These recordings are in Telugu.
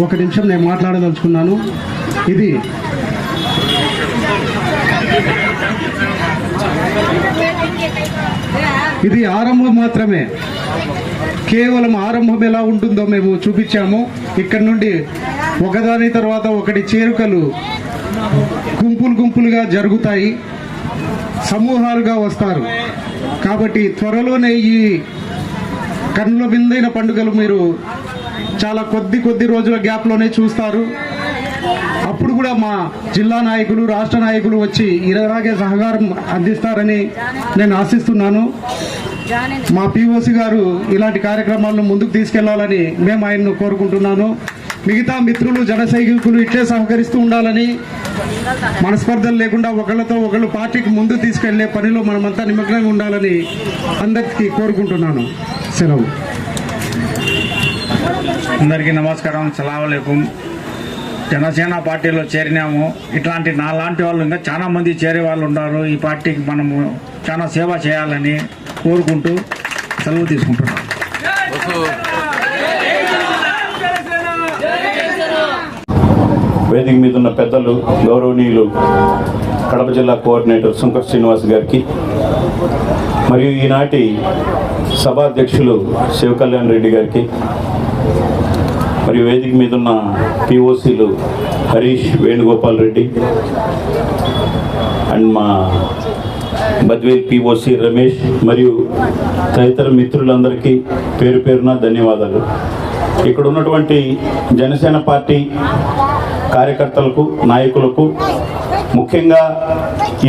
ఒక నిమిషం నేను మాట్లాడదలుచుకున్నాను. ఇది ఇది ఆరంభం మాత్రమే. కేవలం ఆరంభం ఎలా ఉంటుందో మేము చూపించాము. ఇక్కడ నుండి ఒకదాని తర్వాత ఒకటి చేరుకలు గుంపులు గుంపులుగా జరుగుతాయి. సమూహాలుగా వస్తారు. కాబట్టి త్వరలోనే ఈ కన్నుల విందైన పండుగలు మీరు చాలా కొద్ది కొద్ది రోజుల గ్యాప్లోనే చూస్తారు. అప్పుడు కూడా మా జిల్లా నాయకులు రాష్ట్ర నాయకులు వచ్చి ఇలాగే సహకారం అందిస్తారని నేను ఆశిస్తున్నాను. మా పిఓసి గారు ఇలాంటి కార్యక్రమాలను ముందుకు తీసుకెళ్ళాలని మేము ఆయన్ను కోరుకుంటున్నాను. మిగతా మిత్రులు జన సైనికులు ఇట్లే సహకరిస్తూ ఉండాలని మనస్పర్ధలు లేకుండా ఒకళ్ళతో ఒకళ్ళు పార్టీకి ముందు తీసుకెళ్ళే పనిలో మనమంతా నిమగ్నంగా ఉండాలని అందరికీ కోరుకుంటున్నాను. సెలవు. అందరికీ నమస్కారం. సలాంకం జనసేన పార్టీలో చేరినాము. ఇట్లాంటి నా లాంటి వాళ్ళు ఇంకా చాలామంది చేరే వాళ్ళు ఉన్నారు. ఈ పార్టీకి మనము చాలా సేవ చేయాలని కోరుకుంటూ సెలవు తీసుకుంటున్నాం. వేదిక మీద ఉన్న పెద్దలు గౌరవనీయులు కడప జిల్లా కోఆర్డినేటర్ శంకర్ శ్రీనివాస్ గారికి మరియు ఈనాటి సభాధ్యక్షులు శివకళ్యాణ్ రెడ్డి గారికి మరియు వేదిక మీద ఉన్న పిఓసీలు హరీష్ వేణుగోపాల్ రెడ్డి అండ్ మా బద్వేల్ పిఓసి రమేష్ మరియు తదితర మిత్రులందరికీ పేరు పేరున ధన్యవాదాలు. ఇక్కడ ఉన్నటువంటి జనసేన పార్టీ కార్యకర్తలకు నాయకులకు ముఖ్యంగా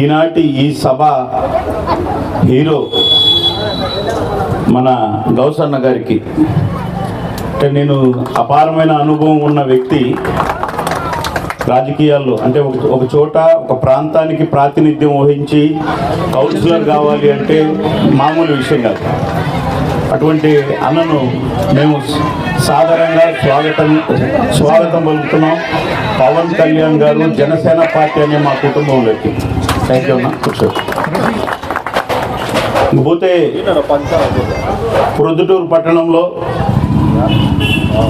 ఈనాటి ఈ సభ హీరో మన గౌసన్న గారికి నేను అపారమైన అనుభవం ఉన్న వ్యక్తి రాజకీయాల్లో అంటే ఒక ఒక చోట ఒక ప్రాంతానికి ప్రాతినిధ్యం వహించి కౌన్సిలర్ కావాలి అంటే మామూలు విషయం కాదు. అటువంటి అన్నను మేము సాధారణంగా స్వాగతం స్వాగతం పలుకుతున్నాం. పవన్ కళ్యాణ్ గారు జనసేన పార్టీ అనే మా కుటుంబంలోకి. థ్యాంక్ యూ అన్న. కూర్చో. పోతే ప్రొద్దుటూరు పట్టణంలో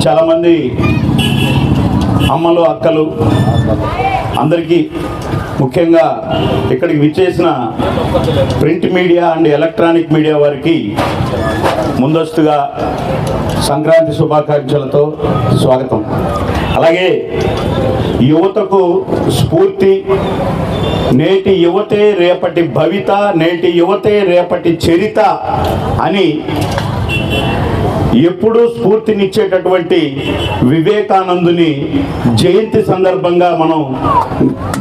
చాలామంది అమ్మలు అక్కలు అందరికీ ముఖ్యంగా ఇక్కడికి విచ్చేసిన print media and electronic media వారికి ముందస్తుగా సంక్రాంతి శుభాకాంక్షలతో స్వాగతం. అలాగే యువతకు స్ఫూర్తి నేటి యువతే రేపటి భవిత నేటి యువతే రేపటి చరిత అని ఎప్పుడూ స్ఫూర్తినిచ్చేటటువంటి వివేకానందుని జయంతి సందర్భంగా మనం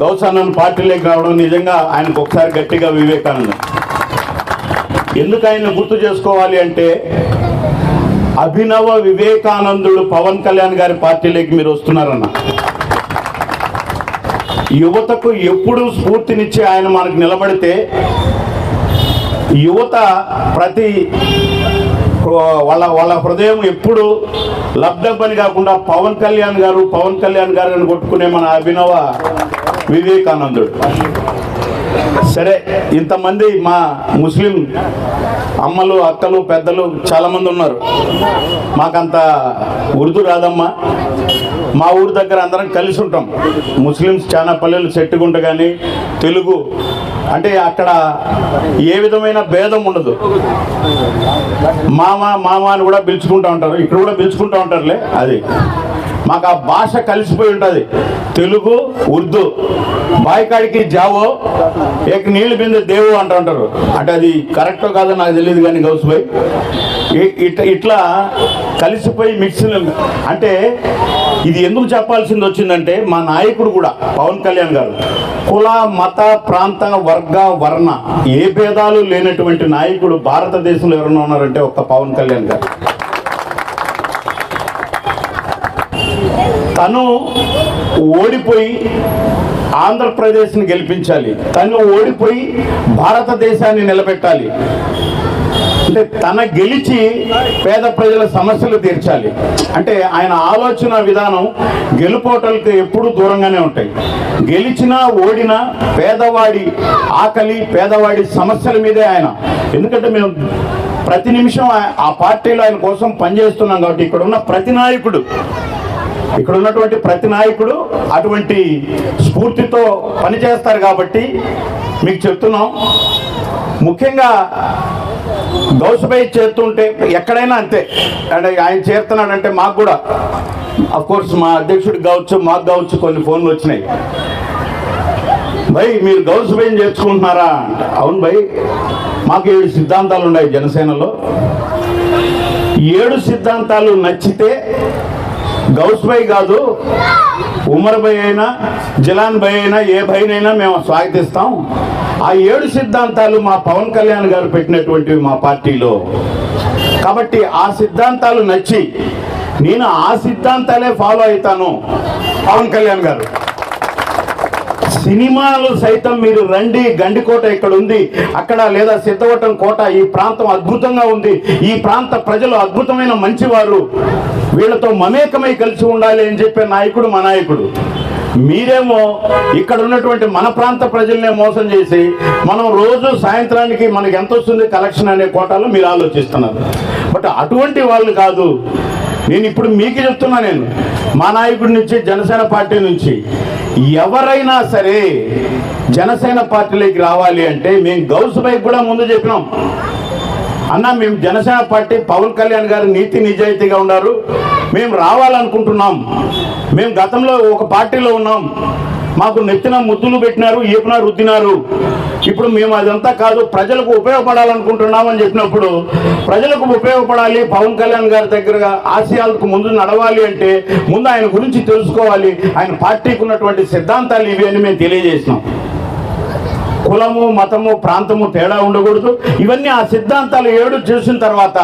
గౌసానంద్ పార్టీలోకి రావడం నిజంగా ఆయనకు ఒకసారి గట్టిగా వివేకానందం. ఎందుకు ఆయన గుర్తు చేసుకోవాలి అంటే అభినవ వివేకానందుడు పవన్ కళ్యాణ్ గారి పార్టీలోకి మీరు వస్తున్నారన్న. యువతకు ఎప్పుడు స్ఫూర్తినిచ్చి ఆయన మనకు నిలబడితే యువత ప్రతి వాళ్ళ వాళ్ళ హృదయం ఎప్పుడు లబ్ధపని కాకుండా పవన్ కళ్యాణ్ గారు పవన్ కళ్యాణ్ గారు అని కొట్టుకునే మన అభినవ వివేకానందుడు. సరే ఇంతమంది మా ముస్లిం అమ్మలు అక్కలు పెద్దలు చాలామంది ఉన్నారు. మాకంత ఉర్దూ రాదమ్మా. మా ఊరి దగ్గర అందరం కలిసి ఉంటాం. ముస్లిమ్స్ చాలా పల్లెలు చెట్టుకుంట కానీ తెలుగు. అంటే అక్కడ ఏ విధమైన భేదం ఉండదు. మామ మామ అని కూడా పిలుచుకుంటూ ఉంటారు. ఇక్కడ కూడా పిలుచుకుంటూ ఉంటారులే అది. మాకు ఆ భాష కలిసిపోయి ఉంటుంది. తెలుగు ఉర్దూ. బాయికాడికి జావో ఏక నీళ్ళు బిందె దేవు అంటూ ఉంటారు. అంటే అది కరెక్టో కాదో నాకు తెలియదు కానీ గౌసుబాయ్ ఇట్లా ఇట్లా కలిసిపోయి మిక్సీలు అంటే ఇది ఎందుకు చెప్పాల్సింది వచ్చిందంటే మా నాయకుడు కూడా పవన్ కళ్యాణ్ గారు కుల మత ప్రాంత వర్గ వర్ణ ఏ భేదాలు లేనటువంటి నాయకుడు భారతదేశంలో ఎవరైనా ఉన్నారంటే ఒక్క పవన్ కళ్యాణ్ గారు. తను ఓడిపోయి ఆంధ్రప్రదేశ్ని గెలిపించాలి. తను ఓడిపోయి భారతదేశాన్ని నిలబెట్టాలి. అంటే తన గెలిచి పేద ప్రజల సమస్యలు తీర్చాలి. అంటే ఆయన ఆలోచన విధానం గెలుపోటలకు ఎప్పుడూ దూరంగానే ఉంటాయి. గెలిచినా ఓడినా పేదవాడి ఆకలి పేదవాడి సమస్యల మీదే ఆయన. ఎందుకంటే మేము ప్రతి నిమిషం ఆ- ఆ పార్టీలో ఆయన కోసం పనిచేస్తున్నాం కాబట్టి ఇక్కడ ఉన్న ప్రతి నాయకుడు ఇక్కడ ఉన్నటువంటి ప్రతి నాయకుడు అటువంటి స్ఫూర్తితో పనిచేస్తారు కాబట్టి మీకు చెప్తున్నాం. ముఖ్యంగా గౌసుపై చేరుతుంటే ఎక్కడైనా అంతే. అంటే ఆయన చేరుతున్నాడంటే మాకు కూడా. అఫ్ కోర్స్ మా అధ్యక్షుడికి కావచ్చు మాకు కావచ్చు కొన్ని ఫోన్లు వచ్చినాయి. భయ్ మీరు గౌస్ భయం చేర్చుకుంటున్నారా? అంటే అవును భయ్ మాకు ఏడు సిద్ధాంతాలు ఉన్నాయి జనసేనలో. ఏడు సిద్ధాంతాలు నచ్చితే గౌస్ కాదు ఉమర్ భయ్ అయినా జిలాన్ భయ్ అయినా ఏ భయనైనా మేము స్వాగతిస్తాం. ఆ ఏడు సిద్ధాంతాలు మా పవన్ కళ్యాణ్ గారు పెట్టినటువంటివి మా పార్టీలో. కాబట్టి ఆ సిద్ధాంతాలు నచ్చి నేను ఆ సిద్ధాంతాలే ఫాలో అవుతాను పవన్ కళ్యాణ్ గారు. సినిమాలు సైతం మీరు రండి గండికోట ఇక్కడ ఉంది అక్కడ లేదా సిద్ధవటం కోట ఈ ప్రాంతం అద్భుతంగా ఉంది ఈ ప్రాంత ప్రజలు అద్భుతమైన మంచివారు. వీళ్ళతో మమేకమై కలిసి ఉండాలి అని చెప్పే నాయకుడు మా నాయకుడు. మీరేమో ఇక్కడ ఉన్నటువంటి మన ప్రాంత ప్రజల్నే మోసం చేసి మనం రోజు సాయంత్రానికి మనకి ఎంత వస్తుంది కలెక్షన్ అనే కోటాలో మీరు ఆలోచిస్తున్నారు. బట్ అటువంటి వాళ్ళు కాదు నేను ఇప్పుడు మీకు చెప్తున్నా నేను. మా నాయకుడి నుంచి జనసేన పార్టీ నుంచి ఎవరైనా సరే జనసేన పార్టీలోకి రావాలి అంటే మేము గౌస్ బైక్ కూడా ముందు చెప్పినాం. అన్న మేము జనసేన పార్టీ పవన్ కళ్యాణ్ గారు నీతి నిజాయితీగా ఉన్నారు. మేము రావాలనుకుంటున్నాం. మేము గతంలో ఒక పార్టీలో ఉన్నాం. మాకు నెత్తిన ముద్దులు పెట్టినారు ఏపున రుద్దినారు. ఇప్పుడు మేము అదంతా కాదు ప్రజలకు ఉపయోగపడాలనుకుంటున్నాం అని చెప్పినప్పుడు ప్రజలకు ఉపయోగపడాలి పవన్ కళ్యాణ్ గారి దగ్గరగా ఆశయాలకు ముందు నడవాలి అంటే ముందు ఆయన గురించి తెలుసుకోవాలి. ఆయన పార్టీకి ఉన్నటువంటి సిద్ధాంతాలు ఇవి అని మేము తెలియజేసినాం కులము మతము ప్రాంతము తేడా ఉండకూడదు. ఇవన్నీ ఆ సిద్ధాంతాలు ఏడు చూసిన తర్వాత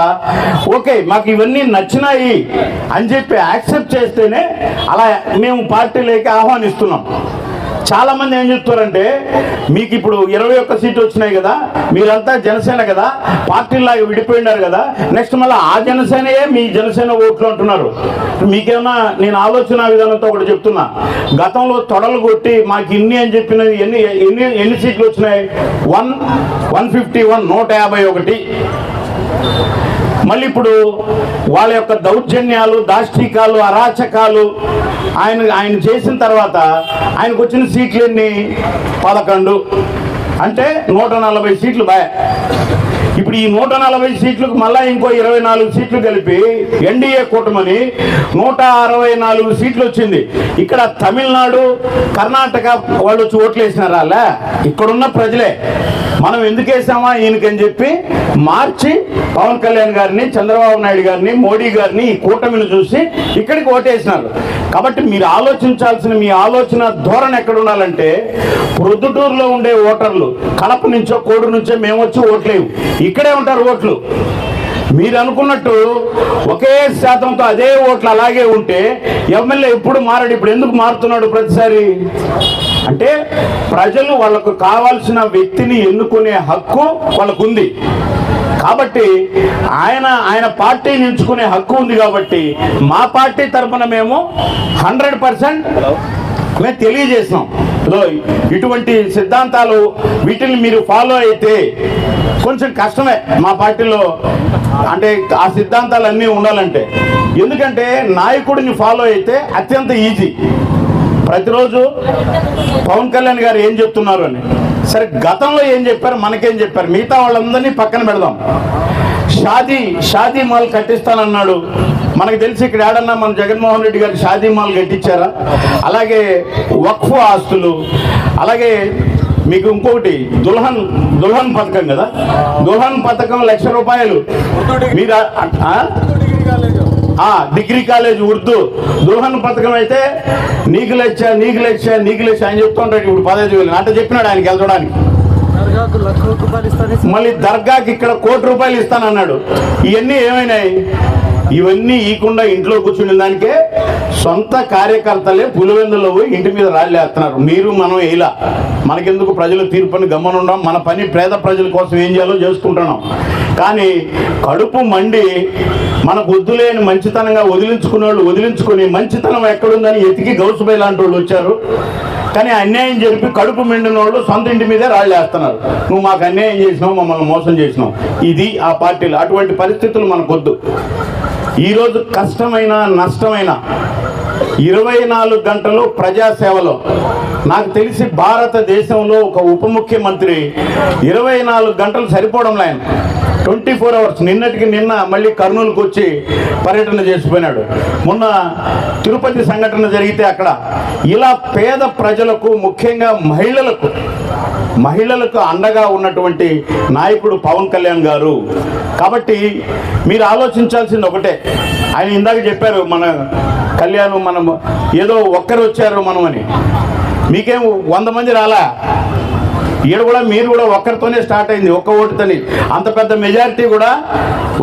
ఓకే మాకు ఇవన్నీ నచ్చినాయి అని చెప్పి యాక్సెప్ట్ చేస్తేనే అలా మేము పార్టీలోకి ఆహ్వానిస్తున్నాం. చాలామంది ఏం చెప్తారంటే మీకు ఇప్పుడు ఇరవై ఒక్క సీట్లు వచ్చినాయి కదా మీరంతా జనసేన కదా పార్టీలాగా విడిపోయినారు కదా నెక్స్ట్ మళ్ళీ ఆ జనసేనయే మీ జనసేన ఓట్లు అంటున్నారు. మీకేమన్నా నేను ఆలోచన విధానంతో ఒకటి చెప్తున్నా. గతంలో తొడలు కొట్టి మాకు ఇన్ని అని చెప్పినవి ఎన్ని ఎన్ని ఎన్ని సీట్లు వచ్చినాయి? వన్ వన్ ఫిఫ్టీ వన్ నూట యాభై ఒకటి. మళ్ళీ ఇప్పుడు వాళ్ళ యొక్క దౌర్జన్యాలు దాష్టికాలు అరాచకాలు ఆయన ఆయన చేసిన తర్వాత ఆయనకు వచ్చిన సీట్లు ఎన్ని పదకొండు. అంటే నూట నలభై సీట్లు బాయ్ ఇప్పుడు ఈ నూట నలభై సీట్లకు మళ్ళా ఇంకో ఇరవై నాలుగు సీట్లు కలిపి ఎన్డీఏ కూటమని నూట అరవై నాలుగు సీట్లు వచ్చింది. ఇక్కడ తమిళనాడు కర్ణాటక వాళ్ళు వచ్చి ఓట్లు వేసినారా ఇక్కడున్న ప్రజలే. మనం ఎందుకు వేసామా ఈయనకని చెప్పి మార్చి పవన్ కళ్యాణ్ గారిని చంద్రబాబు నాయుడు గారిని మోడీ గారిని ఈ కూటమిని చూసి ఇక్కడికి ఓటేసినారు. కాబట్టి మీరు ఆలోచించాల్సిన మీ ఆలోచన ధోరణి ఎక్కడ ఉండాలంటే ప్రొద్దుటూరులో ఉండే ఓటర్లు కడప నుంచో కోడు నుంచో మేము వచ్చి ఓట్లేవు. ఇక్కడే ఉంటారు ఓట్లు. మీరు అనుకున్నట్టు ఒకే శాతంతో అదే ఓట్లు అలాగే ఉంటే ఎమ్మెల్యే ఎప్పుడు మారాడు ఇప్పుడు ఎందుకు మారుతున్నాడు ప్రతిసారి? అంటే ప్రజలు వాళ్ళకు కావాల్సిన వ్యక్తిని ఎన్నుకునే హక్కు వాళ్ళకు ఉంది కాబట్టి ఆయన ఆయన పార్టీని ఎంచుకునే హక్కు ఉంది కాబట్టి మా పార్టీ తరఫున మేము హండ్రెడ్ పర్సెంట్ మేము తెలియజేసాం ఇదో ఇటువంటి సిద్ధాంతాలు వీటిని మీరు ఫాలో అయితే కొంచెం కష్టమే మా పార్టీలో. అంటే ఆ సిద్ధాంతాలు అన్నీ ఉండాలంటే. ఎందుకంటే నాయకుడిని ఫాలో అయితే అత్యంత ఈజీ ప్రతిరోజు పవన్ కళ్యాణ్ గారు ఏం చెప్తున్నారు అని. సరే గతంలో ఏం చెప్పారు? మనకేం చెప్పారు? మిగతా వాళ్ళందరినీ పక్కన పెడదాం. షాదీ షాదీ మాల్ కట్టిస్తానన్నాడు. మనకు తెలిసి ఇక్కడ ఏడన్నా మన జగన్మోహన్ రెడ్డి గారు షాదీ మాల్ కట్టించారా? అలాగే వక్ఫ్ ఆస్తులు అలాగే మీకు ఇంకొకటి దుల్హన్ దుల్హన్ పథకం కదా? దుల్హన్ పథకం లక్ష రూపాయలు. మీరు ఆ- డిగ్రీ కాలేజ్ ఉర్దూ. దుల్హన్ పథకం అయితే నీకు లక్ష నీకు లక్ష నీకు లక్ష అని చెప్తుంటాడు. ఇప్పుడు పదహైదు వేలు. అంటే చెప్పినాడు ఆయనకి వెళ్ళడానికి దర్గాకు లక్ష రూపాయలు ఇస్తానే మళ్ళీ దర్గాకి ఇక్కడ కోటి రూపాయలు ఇస్తానన్నాడు. ఇవన్నీ ఏమైనాయి? ఇవన్నీ ఈకుండా ఇంట్లో కూర్చుని దానికే సొంత కార్యకర్తలే పులివెందులో పోయి ఇంటి మీద రాళ్ళేస్తున్నారు. మీరు మనం ఇలా మనకెందుకు ప్రజల తీర్పుని గమ్మనుండం మన పని పేద ప్రజల కోసం ఏం చేయాలో చేసుకుంటున్నాం. కానీ కడుపు మండి మనకు వద్దులేని మంచితనంగా వదిలించుకునే వాళ్ళు వదిలించుకొని మంచితనం ఎక్కడుందని ఎతికి గౌసుబై లాంటి వాళ్ళు వచ్చారు. కానీ అన్యాయం జరిపి కడుపు మిండిన వాళ్ళు సొంత ఇంటి మీదే రాళ్ళేస్తున్నారు. నువ్వు మాకు అన్యాయం చేసినావు మమ్మల్ని మోసం చేసినావు. ఇది ఆ పార్టీలు అటువంటి పరిస్థితులు మనకొద్దు ఈరోజు కష్టమైన నష్టమైన ఇరవై నాలుగు గంటలు ప్రజాసేవలో. నాకు తెలిసి భారతదేశంలో ఒక ఉప ముఖ్యమంత్రి ఇరవై నాలుగు గంటలు సరిపోవడం లేని ట్వంటీ ఫోర్ అవర్స్ నిన్నటికి నిన్న మళ్ళీ కర్నూలుకు వచ్చి పర్యటన చేసిపోయినాడు. మొన్న తిరుపతి సంఘటన జరిగితే అక్కడ ఇలా పేద ప్రజలకు ముఖ్యంగా మహిళలకు మహిళలకు అండగా ఉన్నటువంటి నాయకుడు పవన్ కళ్యాణ్ గారు. కాబట్టి మీరు ఆలోచించాల్సింది ఒకటే. ఆయన ఇందాక చెప్పారు మన కళ్యాణ్ మనం ఏదో ఒక్కరు వచ్చారు మనమని మీకేం వంద మంది రాలా? ఈడ కూడా మీరు కూడా ఒక్కరితోనే స్టార్ట్ అయింది ఒక్క ఓటుతోని. అంత పెద్ద మెజారిటీ కూడా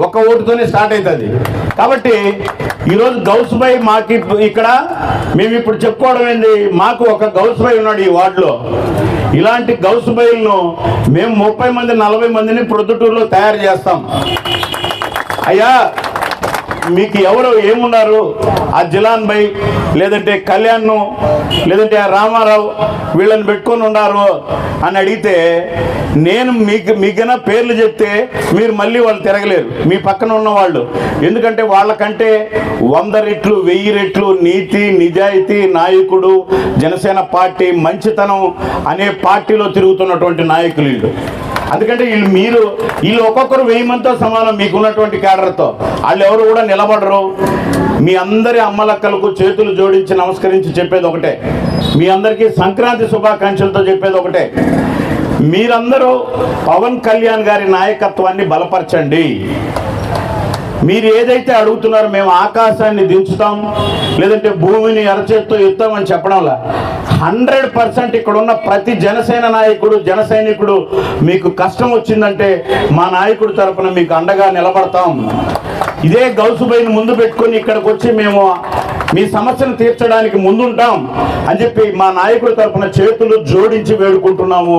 ఒక్క ఓటుతోనే స్టార్ట్ అవుతుంది కాబట్టి ఈరోజు గౌస్ మాకు ఇక్కడ మేము ఇప్పుడు చెప్పుకోవడం ఏంది? మాకు ఒక గౌస్ ఉన్నాడు ఈ వార్డులో. ఇలాంటి గౌస్ బయల్ను మేము ముప్పై మంది నలభై మందిని ప్రొద్దుటూరులో తయారు చేస్తాం. అయ్యా మీకు ఎవరు ఏమున్నారు? ఆ జిలాన్ బై లేదంటే కళ్యాణ్ను లేదంటే ఆ రామారావు వీళ్ళని పెట్టుకొని ఉన్నారు అని అడిగితే నేను మీకు మీకైనా పేర్లు చెప్తే మీరు మళ్ళీ వాళ్ళు తిరగలేరు. మీ పక్కన ఉన్న వాళ్ళు ఎందుకంటే వాళ్ళకంటే వంద రెట్లు వెయ్యి రెట్లు నీతి నిజాయితీ నాయకుడు జనసేన పార్టీ మంచితనం అనే పార్టీలో తిరుగుతున్నటువంటి నాయకులు వీళ్ళు. అందుకంటే వీళ్ళు మీరు వీళ్ళు ఒక్కొక్కరు వెయ్యి మందితో సమానం మీకున్నటువంటి క్యాడర్తో. వాళ్ళు ఎవరు కూడా నిలబడరు. మీ అందరి అమ్మలక్కలకు చేతులు జోడించి నమస్కరించి చెప్పేది ఒకటే. మీ అందరికీ సంక్రాంతి శుభాకాంక్షలతో చెప్పేది ఒకటే. మీరందరూ పవన్ కళ్యాణ్ గారి నాయకత్వాన్ని బలపరచండి. మీరు ఏదైతే అడుగుతున్నారో మేము ఆకాశాన్ని దించుతాం లేదంటే భూమిని అరచేత్తో ఎత్తామని చెప్పడంలా. హండ్రెడ్ పర్సెంట్ ఇక్కడ ఉన్న ప్రతి జనసేన నాయకుడు జన సైనికుడు మీకు కష్టం వచ్చిందంటే మా నాయకుడు తరపున మీకు అండగా నిలబడతాం. ఇదే గౌసుబైని ముందు పెట్టుకొని ఇక్కడికి వచ్చి మేము మీ సమస్యను తీర్చడానికి ముందుంటాం అని చెప్పి మా నాయకుల తరఫున చేతులు జోడించి వేడుకుంటున్నాము.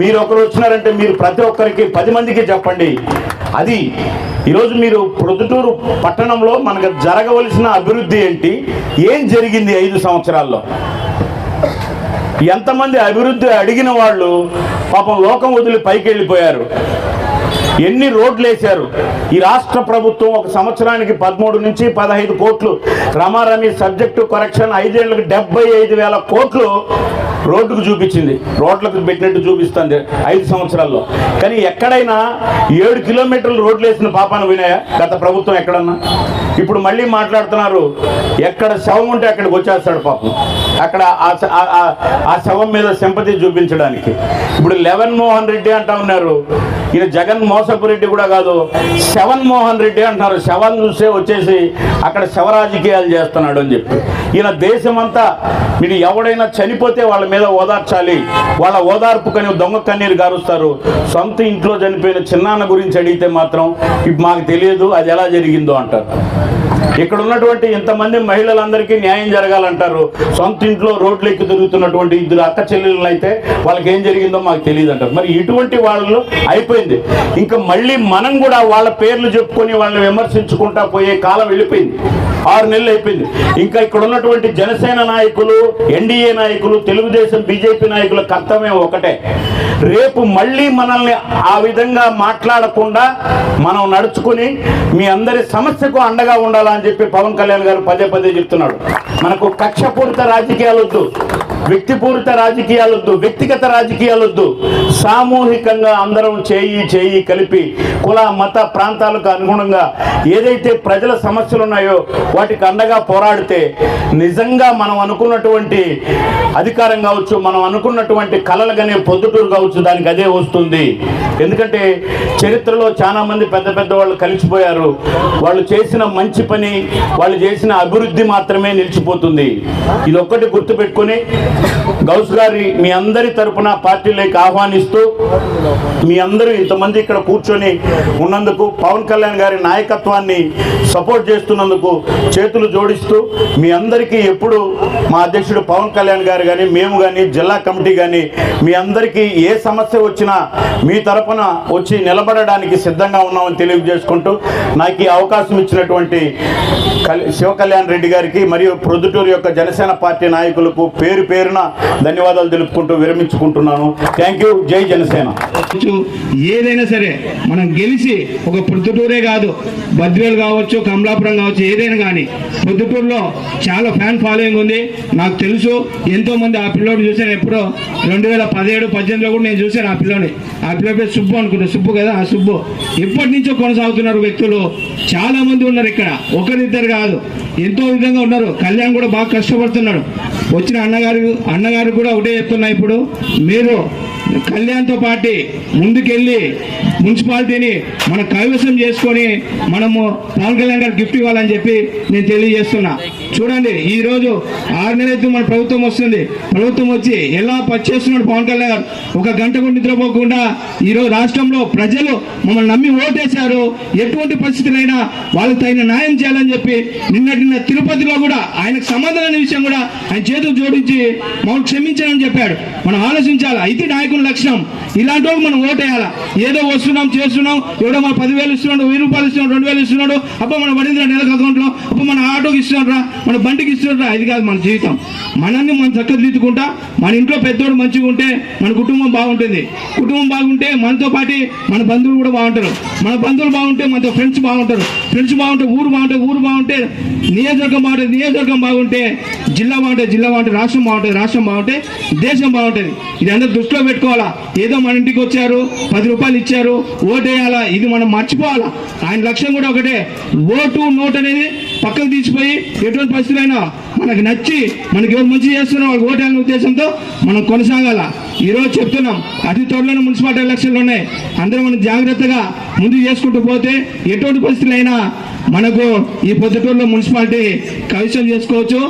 మీరు ఒకరు వచ్చినారంటే మీరు ప్రతి ఒక్కరికి పది మందికి చెప్పండి. అది ఈరోజు మీరు ప్రొద్దుటూరు పట్టణంలో మనకు జరగవలసిన అభివృద్ధి ఏంటి? ఏం జరిగింది ఐదు సంవత్సరాల్లో? ఎంతమంది అభివృద్ధి అడిగిన వాళ్ళు పాపం లోకం వదిలి పైకి వెళ్ళిపోయారు ఎన్ని రోడ్లు వేశారు ఈ రాష్ట్ర ప్రభుత్వం ఒక సంవత్సరానికి పదమూడు నుంచి పదహైదు కోట్లు. రమారమి సబ్జెక్టు కరెక్షన్ ఐదేళ్ళకు డెబ్బై ఐదు వేల కోట్లు రోడ్డుకు చూపించింది. రోడ్లకు పెట్టినట్టు చూపిస్తుంది ఐదు సంవత్సరాల్లో. కానీ ఎక్కడైనా ఏడు కిలోమీటర్లు రోడ్లు వేసిన పాపాను వినాయా గత ప్రభుత్వం ఎక్కడన్నా? ఇప్పుడు మళ్ళీ మాట్లాడుతున్నారు ఎక్కడ శవం ఉంటే అక్కడికి వచ్చేస్తాడు పాపం. అక్కడ ఆ శవం మీద సింపతి చూపించడానికి. ఇప్పుడు లెవెన్ మోహన్ రెడ్డి అంటా ఉన్నారు ఈయన జగన్ మోసపు రెడ్డి కూడా కాదు శవన్ మోహన్ రెడ్డి అంటున్నారు. శవన్ చూసే వచ్చేసి అక్కడ శవ రాజకీయాలు చేస్తున్నాడు అని చెప్పి. ఈయన దేశమంతా మీరు ఎవడైనా చనిపోతే వాళ్ళ మీద ఓదార్చాలి. వాళ్ళ ఓదార్పు కని దొంగ కన్నీరు గారుస్తారు. సొంత ఇంట్లో చనిపోయిన చిన్నాన్న గురించి అడిగితే మాత్రం ఇప్పుడు మాకు తెలియదు అది ఎలా జరిగిందో అంటారు. ఇక్కడ ఉన్నటువంటి ఇంతమంది మహిళలందరికీ న్యాయం జరగాలంటారు. సొంత ఇంట్లో రోడ్లు ఎక్కి తిరుగుతున్నటువంటి ఇద్దరు అక్క చెల్లెళ్ళు అయితే వాళ్ళకి ఏం జరిగిందో మాకు తెలియదు అంటారు మరి ఇటువంటి వాళ్ళు అయిపోయింది. ఇంకా మళ్ళీ మనం కూడా వాళ్ళ పేర్లు చెప్పుకొని వాళ్ళని విమర్శించుకుంటా పోయే కాలం వెళ్ళిపోయింది. ఆరు నెలలు అయిపోయింది. ఇంకా ఇక్కడ ఉన్నటువంటి జనసేన నాయకులు ఎన్డీఏ నాయకులు తెలుగుదేశం బీజేపీ నాయకుల కర్తవ్యం ఒకటే. రేపు మళ్ళీ మనల్ని ఆ విధంగా మాట్లాడకుండా మనం నడుచుకుని మీ అందరి సమస్యకు అండగా ఉండాలని చెప్పి పవన్ కళ్యాణ్ గారు పదే పదే చెప్తున్నాడు. మనకు కక్షపూరిత రాజకీయాలు వద్దు. వ్యక్తిపూరిత రాజకీయాలొద్దు వ్యక్తిగత రాజకీయాలు వద్దు సామూహికంగా అందరం చేయి చేయి కలిపి కుల మత ప్రాంతాలకు అనుగుణంగా ఏదైతే ప్రజల సమస్యలు ఉన్నాయో వాటికి అండగా పోరాడితే నిజంగా మనం అనుకున్నటువంటి అధికారం కావచ్చు మనం అనుకున్నటువంటి కలలుగానే పొద్దుటూరు కావచ్చు దానికి అదే వస్తుంది. ఎందుకంటే చరిత్రలో చాలా మంది పెద్ద పెద్ద వాళ్ళు కలిసిపోయారు. వాళ్ళు చేసిన మంచి పని వాళ్ళు చేసిన అభివృద్ధి మాత్రమే నిలిచిపోతుంది. ఇది ఒక్కటి గుర్తుపెట్టుకొని గౌస్ గారి మీ అందరి తరపున పార్టీలోకి ఆహ్వానిస్తూ మీ అందరూ ఇంతమంది ఇక్కడ కూర్చొని ఉన్నందుకు పవన్ కళ్యాణ్ గారి నాయకత్వాన్ని సపోర్ట్ చేస్తున్నందుకు చేతులు జోడిస్తూ మీ అందరికీ ఎప్పుడు మా అధ్యక్షుడు పవన్ కళ్యాణ్ గారు కానీ మేము కానీ జిల్లా కమిటీ కానీ మీ అందరికీ ఏ సమస్య వచ్చినా మీ తరపున వచ్చి నిలబడడానికి సిద్ధంగా ఉన్నామని తెలియజేసుకుంటూ నాకు ఈ అవకాశం ఇచ్చినటువంటి శివకళ్యాణ్ శివ కళ్యాణ్ రెడ్డి గారికి మరియు ప్రొద్దుటూరు యొక్క జనసేన పార్టీ నాయకులకు పేరు పేరున ధన్యవాదాలు తెలుపుకుంటూ విరమించుకుంటున్నాను. థ్యాంక్ యూ జై జనసేన. కావచ్చు ఏదైనా సరే మనం గెలిచి ఒక పొద్దుటూరే కాదు బద్వేలు కావచ్చు కమలాపురం కావచ్చు ఏదైనా కానీ పొద్దుటూరులో చాలా ఫ్యాన్ ఫాలోయింగ్ ఉంది. నాకు తెలుసు ఎంతో మంది ఆ పిల్లోని చూశాను ఎప్పుడో. రెండు వేల పదిహేడు పద్దెనిమిదిలో కూడా నేను చూశాను ఆ పిల్లోని ఆ పిల్ల పేరు సుబ్బు అనుకుంటా సుబ్బు కదా? ఆ సుబ్బు. ఎప్పటి నుంచో కొనసాగుతున్నారు వ్యక్తులు. చాలా మంది ఉన్నారు ఇక్కడ. ఒకరిద్దరు కాదు. ఎంతో విధంగా ఉన్నారు. కళ్యాణ్ కూడా బాగా కష్టపడుతున్నాడు. వచ్చిన అన్నగారు అన్నగారు కూడా ఒకటే చెప్తున్నా ఇప్పుడు. మీరు కళ్యాణ్తో పాటు ముందుకెళ్ళి మున్సిపాలిటీని మన కైవసం చేసుకొని మనము పవన్ కళ్యాణ్ గిఫ్ట్ ఇవ్వాలని చెప్పి నేను తెలియజేస్తున్నా. చూడండి ఈ రోజు ఆరు నెలలైతే మన ప్రభుత్వం వస్తుంది. ప్రభుత్వం వచ్చి ఎలా పనిచేస్తున్నాడు పవన్ కళ్యాణ్ గారు? ఒక గంట కూడా నిద్రపోకుండా ఈ రోజు రాష్ట్రంలో ప్రజలు మమ్మల్ని నమ్మి ఓటేశారు. ఎటువంటి పరిస్థితులైనా వాళ్ళకి తగిన న్యాయం చేయాలని చెప్పి నిన్నటి నిన్న తిరుపతిలో కూడా ఆయనకు సంబంధం విషయం కూడా ఆయన చేతులు జోడించి మమ్మల్ని క్షమించాలని చెప్పాడు. మనం ఆలోచించాలి? అయితే నాయకుల లక్ష్యం. ఇలాంటి వాళ్ళకి మనం ఓటేయాలా? ఏదో వస్తుంది చేస్తున్నాం. ఎవడో మన పదివేలు ఇస్తున్నాడు వెయ్యి రూపాయలు ఇస్తున్నాడు రెండు వేలు ఇస్తున్నాడు. అబ్బా మన పడిందిరా నెలకు అకౌంట్లో అబ్బా మన ఆటోకి ఇస్తున్నారా మన బండికి ఇస్తున్నారా ఇది కాదు మన జీవితం. మనల్ని మనం చక్కదిద్దుకుంటా మన ఇంట్లో పెద్దోడు మంచిగా ఉంటే మన కుటుంబం బాగుంటుంది. కుటుంబం బాగుంటే మనతో పాటు మన బంధువులు కూడా బాగుంటారు. మన బంధువులు బాగుంటే మనతో ఫ్రెండ్స్ బాగుంటారు. ఫ్రెండ్స్ బాగుంటే ఊరు బాగుంటే ఊరు బాగుంటే నియోజకవర్గం బాగుంటుంది నియోజకవర్గం బాగుంటే జిల్లా బాగుంటే జిల్లా బాగుంటే రాష్ట్రం బాగుంటుంది రాష్ట్రం బాగుంటే దేశం బాగుంటుంది. ఇది అందరూ దృష్టిలో పెట్టుకోవాలా? ఏదో మన ఇంటికి వచ్చారు పది రూపాయలు ఇచ్చారు ఓటేయాలా ఇది మనం మర్చిపోవాలా? ఆయన లక్ష్యం కూడా ఒకటే. ఓటు నోట్ అనేది పక్కకు తీసిపోయి ఎటువంటి పరిస్థితులైనా మనకు నచ్చి మనకి ఎవరు మంచి చేస్తున్నారో వాళ్ళకి ఓటేయాలనే ఉద్దేశంతో మనం కొనసాగాల? ఈరోజు చెప్తున్నాం అతి త్వరలోనే మున్సిపాలిటీ ఎలక్షన్లు ఉన్నాయి. అందరూ మనం జాగ్రత్తగా ముందు చేసుకుంటూ పోతే ఎటువంటి పరిస్థితులైనా మనకు ఈ పొద్దుటూరులో మున్సిపాలిటీ కవిసం చేసుకోవచ్చు.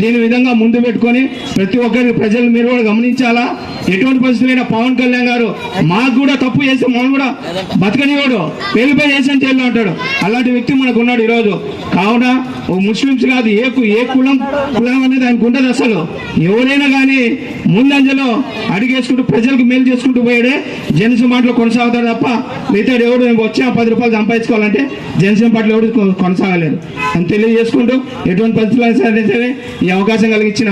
దీని విధంగా ముందు పెట్టుకొని ప్రతి ఒక్కరికి ప్రజలు మీరు కూడా గమనించాలా? ఎటువంటి పరిస్థితులైనా పవన్ కళ్యాణ్ గారు మాకు కూడా తప్పు చేస్తే మనం కూడా బతకనివాడు పేరుపై చేసిన జైల్లో అంటాడు అలాంటి వ్యక్తి మనకు ఉన్నాడు ఈరోజు. కావున ఓ ముస్లిమ్స్ కాదు ఏ ఏ కులం కులం అనేది ఆయనకు ఉండదు అసలు. ఎవరైనా కానీ ముందంజలో అడిగి అడిగేసుకుంటూ ప్రజలకు మేలు చేసుకుంటూ పోయాడే జనసేన పార్టీలో కొనసాగుతాడు తప్ప మిగతా ఎవడు? ఆ పది రూపాయలు సంపాదించుకోవాలంటే జనసేన పార్టీలో ఎవరు కొనసాగలేరు. అని తెలియజేసుకుంటూ ఎటువంటి పరిస్థితులు సరే సరే ఈ అవకాశం కలిగించిన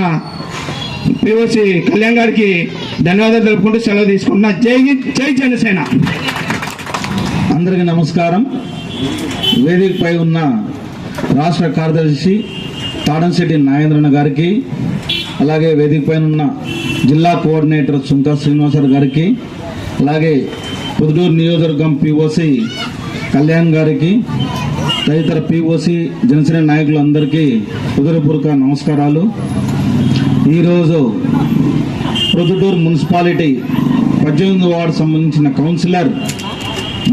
పిఓసి కళ్యాణ్ గారికి ధన్యవాదాలు తెలుపుకుంటూ సెలవు తీసుకుంటున్నా. జై జై జనసేన. అందరికీ నమస్కారం. వేదికపై ఉన్న రాష్ట్ర కార్యదర్శి తాడంశెట్టి నాగేంద్రన్న గారికి అలాగే వేదికపైన ఉన్న జిల్లా కోఆర్డినేటర్ సుంకా శ్రీనివాసరావు గారికి అలాగే పొద్దుటూరు నియోజకవర్గం పిఓసి కళ్యాణ్ గారికి తదితర పిఓసి జనసేన నాయకులందరికీ హృదయపూర్వక నమస్కారాలు. ఈరోజు ప్రొద్దుటూరు మున్సిపాలిటీ పద్దెనిమిది వార్డు సంబంధించిన కౌన్సిలర్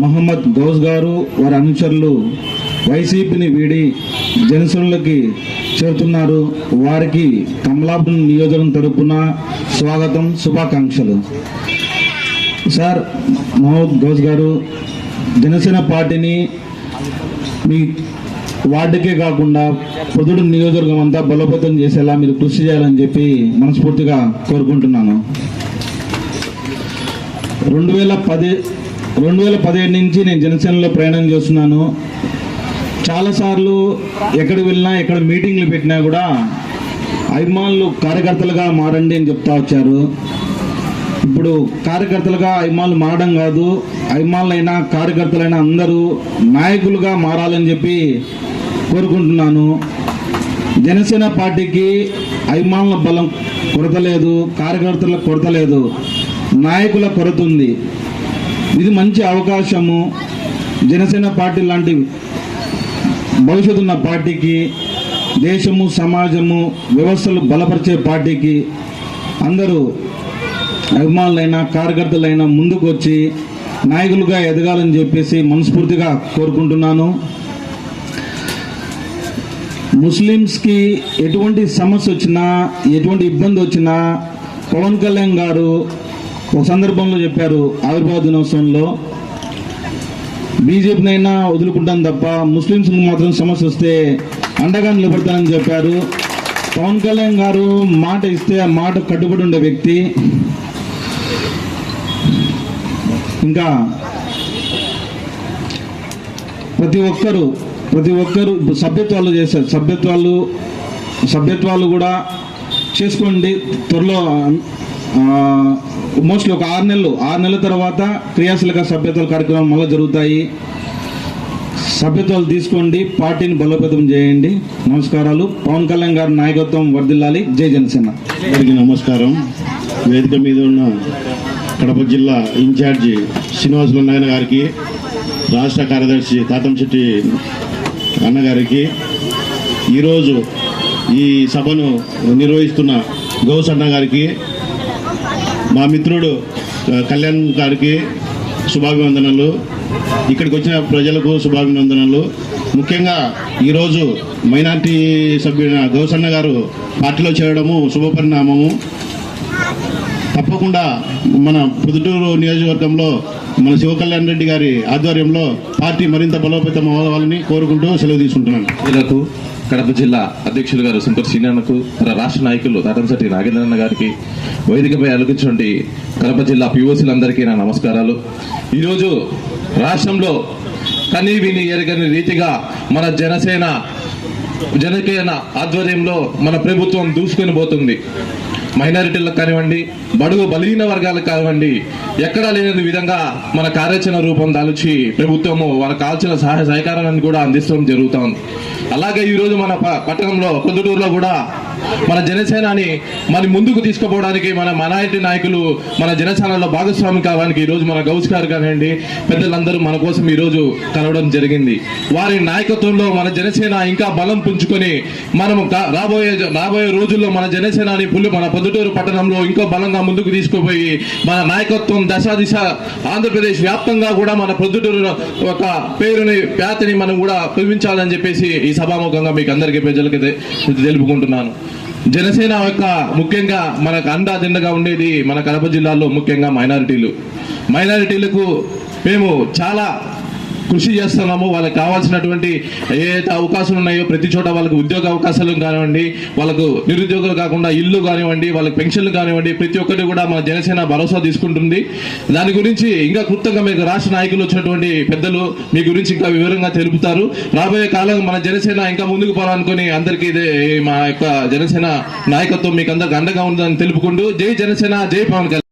మహమ్మద్ గౌజ్ గారు వారి అనుచరులు వైసీపీని వీడి జనసేనలకి చేరుతున్నారు. వారికి కమలాపురం నియోజకవర్గం తరపున స్వాగతం శుభాకాంక్షలు. సార్ మహోద్ గౌజ్ గారు జనసేన పార్టీని మీ వార్డుకే కాకుండా పొదుడు నియోజకవర్గం అంతా బలోపేతం చేసేలా మీరు కృషి చేయాలని చెప్పి మనస్ఫూర్తిగా కోరుకుంటున్నాను. రెండు వేల పది రెండు వేల పదిహేడు నుంచి నేను జనసేనలో ప్రయాణం చేస్తున్నాను. చాలాసార్లు ఎక్కడికి వెళ్ళినా ఎక్కడ మీటింగ్లు పెట్టినా కూడా అభిమానులు కార్యకర్తలుగా మారండి అని చెప్తా వచ్చారు. ఇప్పుడు కార్యకర్తలుగా అభిమానులు మారడం కాదు అభిమానులైనా కార్యకర్తలైనా అందరూ నాయకులుగా మారాలని చెప్పి కోరుకుంటున్నాను. జనసేన పార్టీకి అభిమానుల బలం కొరత లేదు కార్యకర్తల కొరత లేదు నాయకుల కొరత ఉంది. ఇది మంచి అవకాశము. జనసేన పార్టీ లాంటి భవిష్యత్తు ఉన్న పార్టీకి దేశము సమాజము వ్యవస్థలు బలపరిచే పార్టీకి అందరూ అభిమానులైనా కార్యకర్తలైనా ముందుకు వచ్చి నాయకులుగా ఎదగాలని చెప్పేసి మనస్ఫూర్తిగా కోరుకుంటున్నాను. ముస్లిమ్స్కి ఎటువంటి సమస్య వచ్చినా ఎటువంటి ఇబ్బంది వచ్చినా పవన్ కళ్యాణ్ గారు ఒక సందర్భంలో చెప్పారు ఆవిర్భావ దినోత్సవంలో బీజేపీనైనా వదులుకుంటాం తప్ప ముస్లిమ్స్కి మాత్రం సమస్య వస్తే అండగా నిలబడతానని చెప్పారు. పవన్ కళ్యాణ్ గారు మాట ఇస్తే ఆ మాట కట్టుబడి ఉండే వ్యక్తి. ఇంకా ప్రతి ఒక్కరు ప్రతి ఒక్కరు సభ్యత్వాలు చేశారు. సభ్యత్వాలు సభ్యత్వాలు కూడా చేసుకోండి. త్వరలో మోస్ట్లీ ఒక ఆరు నెలలు ఆరు నెలల తర్వాత క్రియాశీలక సభ్యత్వాల కార్యక్రమం మళ్ళీ జరుగుతాయి. సభ్యత్వాలు తీసుకోండి పార్టీని బలోపేతం చేయండి. నమస్కారాలు. పవన్ కళ్యాణ్ గారి నాయకత్వం వర్దిల్లాలి జై జనసేన. అందరికీ నమస్కారం. వేదిక మీద ఉన్న కడప జిల్లా ఇన్ఛార్జి శ్రీనివాసులు నాయన గారికి రాష్ట్ర కార్యదర్శి తాతంశెట్టి అన్నగారికి ఈరోజు ఈ సభను నిర్వహిస్తున్న గౌస్ అన్న గారికి మా మిత్రుడు కళ్యాణ్ గారికి శుభాభివందనలు. ఇక్కడికి వచ్చిన ప్రజలకు శుభాభినందనలు. ముఖ్యంగా ఈరోజు మైనార్టీ సభ్యుడైన గౌసన్న గారు పార్టీలో చేరడము శుభపరిణామము. తప్పకుండా మన పొద్దుటూరు నియోజకవర్గంలో మన శివకళ్యాణ్ రెడ్డి గారి ఆధ్వర్యంలో పార్టీ మరింత బలోపేతం అవ్వాలని కోరుకుంటూ సెలవు తీసుకుంటున్నాను. ప్రజలకు కడప జిల్లా అధ్యక్షులు గారు శంకర్ సీనియర్కు మన రాష్ట్ర నాయకులు తాతంశెట్టి నాగేంద్రన్న గారికి వేదికపై అలుగుచుండి కడప జిల్లా పిఓసీలందరికీ నా నమస్కారాలు. ఈరోజు రాష్ట్రంలో కనీ విని ఎరగని రీతిగా మన జనసేన జనసేన ఆధ్వర్యంలో మన ప్రభుత్వం దూసుకొని పోతుంది. మైనారిటీలకు కానివ్వండి బడుగు బలహీన వర్గాలకు కానివ్వండి ఎక్కడా లేని విధంగా మన కార్యాచరణ రూపం దాల్చి ప్రభుత్వము వాళ్ళకి కాల్చిన సహాయ సహకారాన్ని కూడా అందిస్తడం జరుగుతోంది. అలాగే ఈరోజు మన పట్టణంలో పొద్దుటూరులో కూడా మన జనసేనాని మన ముందుకు తీసుకుపోవడానికి మన మనాయటి నాయకులు మన జనసేనలో భాగస్వామి కావడానికి ఈరోజు రోజు మన గౌస్ గారు కానివ్వండి పెద్దలందరూ మన కోసం ఈ రోజు కలవడం జరిగింది. వారి నాయకత్వంలో మన జనసేన ఇంకా బలం పుంజుకొని మనము రాబోయే రాబోయే రోజుల్లో మన జనసేనాని పుల్లి మన పొద్దుటూరు పట్టణంలో ఇంకో బలంగా ముందుకు తీసుకుపోయి మన నాయకత్వం దశ దిశ ఆంధ్రప్రదేశ్ వ్యాప్తంగా కూడా మన పొద్దుటూరు ఒక పేరుని వ్యాధిని మనం కూడా పిలిపించాలని చెప్పేసి ఈ సభాముఖంగా మీకు అందరికీ ప్రజలకి తెలుపుకుంటున్నాను. జనసేన యొక్క ముఖ్యంగా మనకు అండా దిండగా ఉండేది మన కడప జిల్లాలో ముఖ్యంగా మైనారిటీలు. మైనారిటీలకు మేము చాలా కృషి చేస్తున్నాము వాళ్ళకి కావాల్సినటువంటి ఏదైతే అవకాశాలు ఉన్నాయో ప్రతి చోట వాళ్ళకి ఉద్యోగ అవకాశాలు కానివ్వండి వాళ్ళకు నిరుద్యోగులు కాకుండా ఇల్లు కానివ్వండి వాళ్ళకి పెన్షన్లు కానివ్వండి ప్రతి ఒక్కటి కూడా మన జనసేన భరోసా తీసుకుంటుంది. దాని గురించి ఇంకా క్లుప్తంగా మీకు రాష్ట్ర నాయకులు వచ్చినటువంటి పెద్దలు మీ గురించి ఇంకా వివరంగా తెలుపుతారు. రాబోయే కాలం మన జనసేన ఇంకా ముందుకు పోవాలనుకుని అందరికీ ఇదే మా యొక్క జనసేన నాయకత్వం మీకు అందరికి అండగా ఉందని తెలుపుకుంటూ జై జనసేన జై పవన్ కళ్యాణ్.